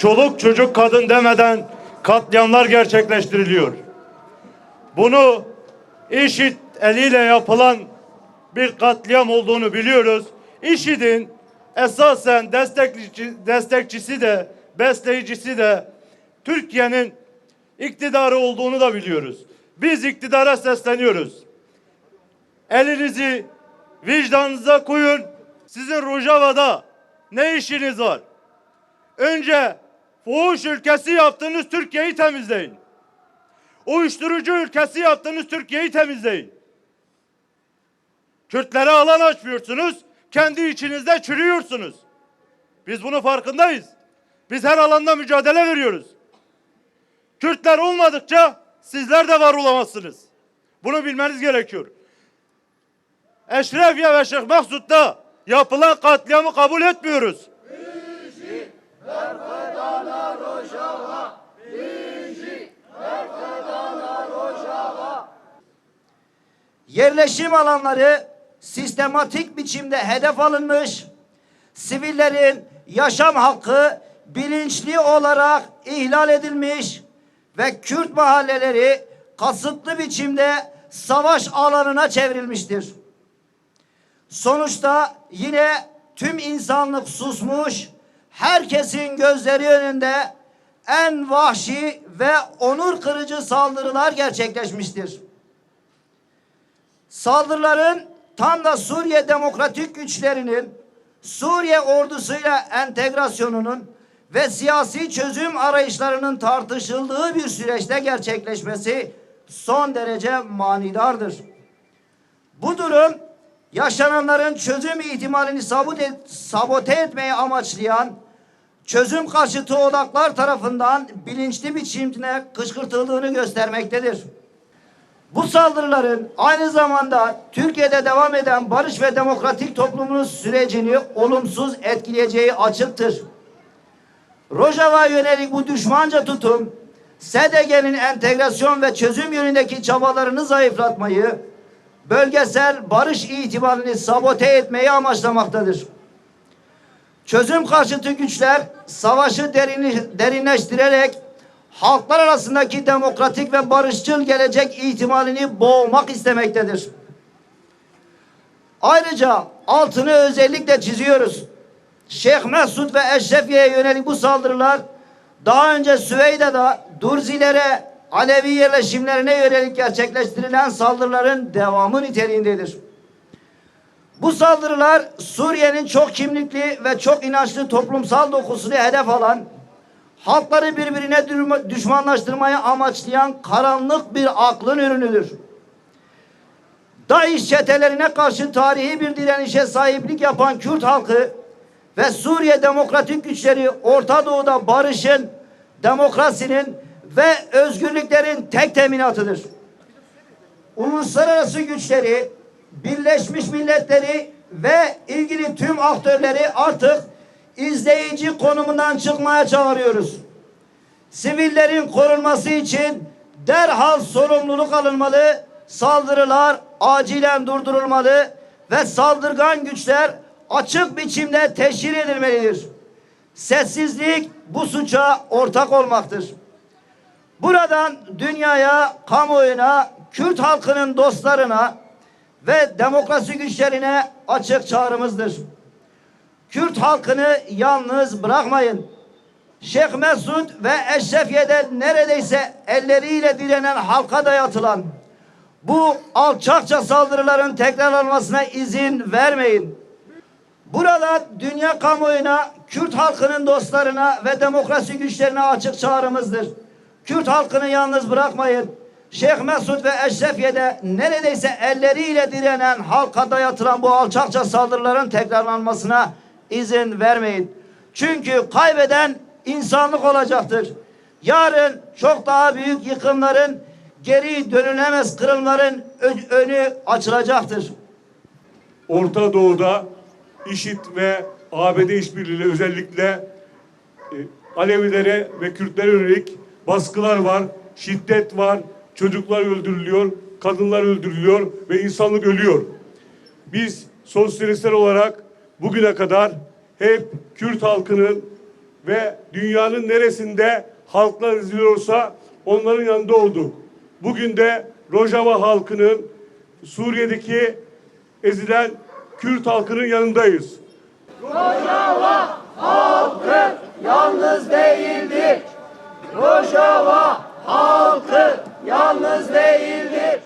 çoluk çocuk kadın demeden katliamlar gerçekleştiriliyor. Bunu IŞİD eliyle yapılan bir katliam olduğunu biliyoruz. IŞİD'in esasen destekçisi, destekçisi de besleyicisi de Türkiye'nin iktidarı olduğunu da biliyoruz. Biz iktidara sesleniyoruz. Elinizi vicdanınıza koyun. Sizin Rojava'da ne işiniz var? Önce fuhuş ülkesi yaptığınız Türkiye'yi temizleyin. Uyuşturucu ülkesi yaptığınız Türkiye'yi temizleyin. Kürtlere alan açmıyorsunuz. Kendi içinizde çürüyorsunuz. Biz bunun farkındayız. Biz her alanda mücadele veriyoruz. Kürtler olmadıkça sizler de var olamazsınız. Bunu bilmeniz gerekiyor. Eşrefiye ve Şeyh Maksud'da yapılan katliamı kabul etmiyoruz. Yerleşim alanları sistematik biçimde hedef alınmış, sivillerin yaşam hakkı bilinçli olarak ihlal edilmiş ve Kürt mahalleleri kasıtlı biçimde savaş alanına çevrilmiştir. Sonuçta yine tüm insanlık susmuş, herkesin gözleri önünde en vahşi ve onur kırıcı saldırılar gerçekleşmiştir. Saldırıların tam da Suriye Demokratik Güçlerinin Suriye ordusuyla entegrasyonunun ve siyasi çözüm arayışlarının tartışıldığı bir süreçte gerçekleşmesi son derece manidardır. Bu durum yaşananların çözüm ihtimalini sabote, etmeyi amaçlayan çözüm karşıtı odaklar tarafından bilinçli biçimde kışkırtıldığını göstermektedir. Bu saldırıların aynı zamanda Türkiye'de devam eden barış ve demokratik toplumun sürecini olumsuz etkileyeceği açıktır. Rojava yönelik bu düşmanca tutum, SDG'nin entegrasyon ve çözüm yönündeki çabalarını zayıflatmayı, bölgesel barış itibarını sabote etmeyi amaçlamaktadır. Çözüm karşıtı güçler savaşı derinleştirerek halklar arasındaki demokratik ve barışçıl gelecek ihtimalini boğmak istemektedir. Ayrıca altını özellikle çiziyoruz. Şeyh Mesud ve Eşrefiye'ye yönelik bu saldırılar daha önce Süveyda'da Durzilere, Alevi yerleşimlerine yönelik gerçekleştirilen saldırıların devamı niteliğindedir. Bu saldırılar Suriye'nin çok kimlikli ve çok inançlı toplumsal dokusunu hedef alan, halkları birbirine düşmanlaştırmayı amaçlayan karanlık bir aklın ürünüdür. DAEŞ çetelerine karşı tarihi bir direnişe sahiplik yapan Kürt halkı ve Suriye demokratik güçleri Orta Doğu'da barışın, demokrasinin ve özgürlüklerin tek teminatıdır. Uluslararası güçleri, Birleşmiş Milletleri ve ilgili tüm aktörleri artık izleyici konumundan çıkmaya çağırıyoruz. Sivillerin korunması için derhal sorumluluk alınmalı, saldırılar acilen durdurulmalı ve saldırgan güçler açık biçimde teşhir edilmelidir. Sessizlik bu suça ortak olmaktır. Buradan dünyaya, kamuoyuna, Kürt halkının dostlarına ve demokrasi güçlerine açık çağrımızdır. Kürt halkını yalnız bırakmayın. Şeyh Mesud ve Eşrefiye'de neredeyse elleriyle direnen halka dayatılan bu alçakça saldırıların tekrarlanmasına izin vermeyin. Burada dünya kamuoyuna, Kürt halkının dostlarına ve demokrasi güçlerine açık çağrımızdır. Kürt halkını yalnız bırakmayın. Şeyh Mesud ve Eşrefiye'de neredeyse elleriyle direnen halka dayatılan bu alçakça saldırıların tekrarlanmasına izin vermeyin. Çünkü kaybeden insanlık olacaktır. Yarın çok daha büyük yıkımların, geri dönülemez kırılmaların önü açılacaktır. Orta Doğu'da IŞİD ve ABD işbirliğiyle özellikle e, Alevilere ve Kürtlere yönelik baskılar var, şiddet var, çocuklar öldürülüyor, kadınlar öldürülüyor ve insanlık ölüyor. Biz sosyalistler olarak bugüne kadar hep Kürt halkının ve dünyanın neresinde halklar eziliyorsa onların yanında olduk. Bugün de Rojava halkının Suriye'deki ezilen Kürt halkının yanındayız. Yalnız değildir. Rojava halkı yalnız değildir.